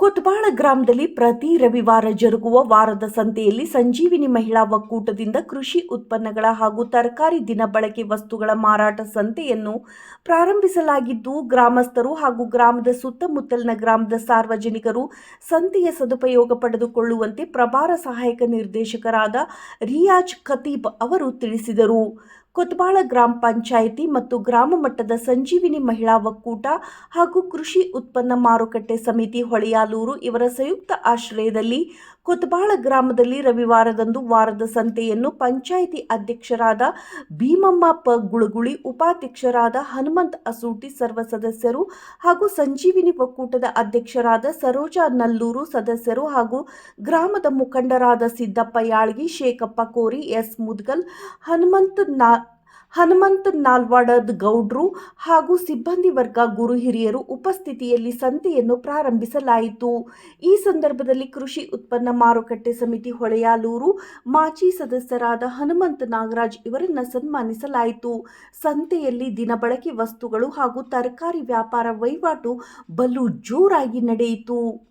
ಕೊತ್ಬಾಳ ಗ್ರಾಮದಲ್ಲಿ ಪ್ರತಿ ರವಿವಾರ ಜರುಗುವ ವಾರದ ಸಂತೆಯಲ್ಲಿ ಸಂಜೀವಿನಿ ಮಹಿಳಾ ಒಕ್ಕೂಟದಿಂದ ಕೃಷಿ ಉತ್ಪನ್ನಗಳ ಹಾಗೂ ತರಕಾರಿ ದಿನಬಳಕೆ ವಸ್ತುಗಳ ಮಾರಾಟ ಸಂತೆಯನ್ನು ಪ್ರಾರಂಭಿಸಲಾಗಿದ್ದು, ಗ್ರಾಮಸ್ಥರು ಹಾಗೂ ಗ್ರಾಮದ ಸುತ್ತಮುತ್ತಲಿನ ಗ್ರಾಮದ ಸಾರ್ವಜನಿಕರು ಸಂತೆಯ ಸದುಪಯೋಗ ಪಡೆದುಕೊಳ್ಳುವಂತೆ ಪ್ರಭಾರ ಸಹಾಯಕ ನಿರ್ದೇಶಕರಾದ ರಿಯಾಜ್ ಖತೀಬ್ ಅವರು ತಿಳಿಸಿದರು. ಕೊತ್ಬಾಳ ಗ್ರಾಮ ಪಂಚಾಯಿತಿ ಮತ್ತು ಗ್ರಾಮ ಮಟ್ಟದ ಸಂಜೀವಿನಿ ಮಹಿಳಾ ಒಕ್ಕೂಟ ಹಾಗೂ ಕೃಷಿ ಉತ್ಪನ್ನ ಮಾರುಕಟ್ಟೆ ಸಮಿತಿ ಹೊಳೆಯಾಲೂರು ಇವರ ಸಂಯುಕ್ತ ಆಶ್ರಯದಲ್ಲಿ ಕೊತ್ಬಾಳ ಗ್ರಾಮದಲ್ಲಿ ರವಿವಾರದಂದು ವಾರದ ಸಂತೆಯನ್ನು ಪಂಚಾಯಿತಿ ಅಧ್ಯಕ್ಷರಾದ ಭೀಮಮ್ಮ ಪ ಗುಳುಗುಳಿ, ಉಪಾಧ್ಯಕ್ಷರಾದ ಹನುಮಂತ್ ಅಸೂಟಿ ಸರ್ವ ಸದಸ್ಯರು ಹಾಗೂ ಸಂಜೀವಿನಿ ಒಕ್ಕೂಟದ ಅಧ್ಯಕ್ಷರಾದ ಸರೋಜಾ ನಲ್ಲೂರು ಸದಸ್ಯರು ಹಾಗೂ ಗ್ರಾಮದ ಮುಖಂಡರಾದ ಸಿದ್ದಪ್ಪ ಯಾಳ್ಗಿ, ಶೇಖಪ್ಪ ಕೋರಿ, ಎಸ್ ಮುದ್ಗಲ್, ಹನುಮಂತ್ ನಾ ಹನುಮಂತ್ ನಾಲ್ವಾಡದ್ ಗೌಡ್ರು ಹಾಗೂ ಸಿಬ್ಬಂದಿ ವರ್ಗ ಗುರು ಹಿರಿಯರು ಉಪಸ್ಥಿತಿಯಲ್ಲಿ ಸಂತೆಯನ್ನು ಪ್ರಾರಂಭಿಸಲಾಯಿತು. ಈ ಸಂದರ್ಭದಲ್ಲಿ ಕೃಷಿ ಉತ್ಪನ್ನ ಮಾರುಕಟ್ಟೆ ಸಮಿತಿ ಹೊಳೆಯಾಲೂರು ಮಾಜಿ ಸದಸ್ಯರಾದ ಹನುಮಂತ್ ನಾಗರಾಜ್ ಇವರನ್ನು ಸನ್ಮಾನಿಸಲಾಯಿತು. ಸಂತೆಯಲ್ಲಿ ದಿನಬಳಕೆ ವಸ್ತುಗಳು ಹಾಗೂ ತರಕಾರಿ ವ್ಯಾಪಾರ ವಹಿವಾಟು ಬಲು ಜೋರಾಗಿ ನಡೆಯಿತು.